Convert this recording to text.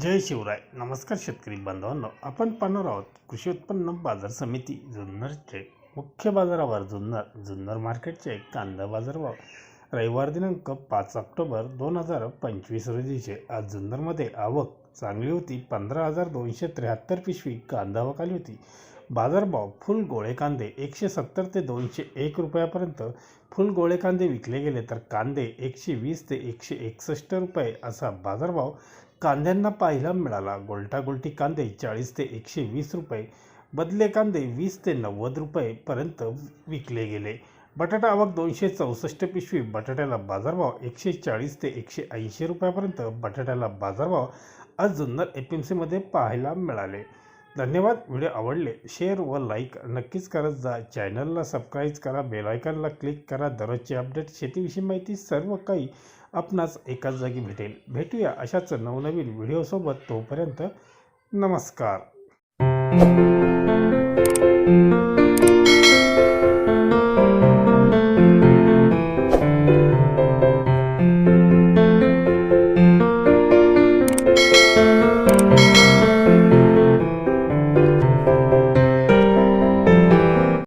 जय शिवराय. नमस्कार शेतकरी बांधवांनो. आपण पाहणार आहोत कृषी उत्पन्न बाजार समिती जुन्नरचे मुख्य बाजारावर जुन्नर जुन्नर मार्केटचे कांदा बाजारभाव. रविवार दिनांक पाच ऑक्टोबर दोन हजार पंचवीस रोजीचे. आज जुन्नरमध्ये आवक चांगली होती. पंधरा हजार दोनशे त्र्याहत्तर पिशवी कांदा आवक आली होती. बाजारभाव फुल गोळे कांदे एकशे सत्तर ते दोनशे एक रुपयापर्यंत. फुल गोळे कांदे विकले गेले तर कांदे एकशे वीस ते एकशे एकसष्ट रुपये असा बाजारभाव कांद्यांना पाहायला मिळाला. गोलटागोलटी कांदे चाळीस ते एकशे वीस रुपये बदले कांदे वीस ते नव्वद रुपयेपर्यंत विकले गेले. बटाटा आवक दोनशे चौसष्ट पिशवी बटाट्याला बाजारभाव एकशे चाळीस ते एकशे ऐंशी रुपयापर्यंत. बटाट्याला बाजारभाव आज जुन्नर एफ एम सीमध्ये पाहायला मिळाले. धन्यवाद. व्हिडिओ आवडले शेअर व लाईक नक्कीच करत जा चॅनलला सबस्क्राईब करा. बेलायकनला क्लिक करा. दररोजची अपडेट शेतीविषयी माहिती सर्व काही आपणास एकाच जागी भेटेल. भेटूया अशाच नवनवीन व्हिडिओसोबत. तोपर्यंत नमस्कार.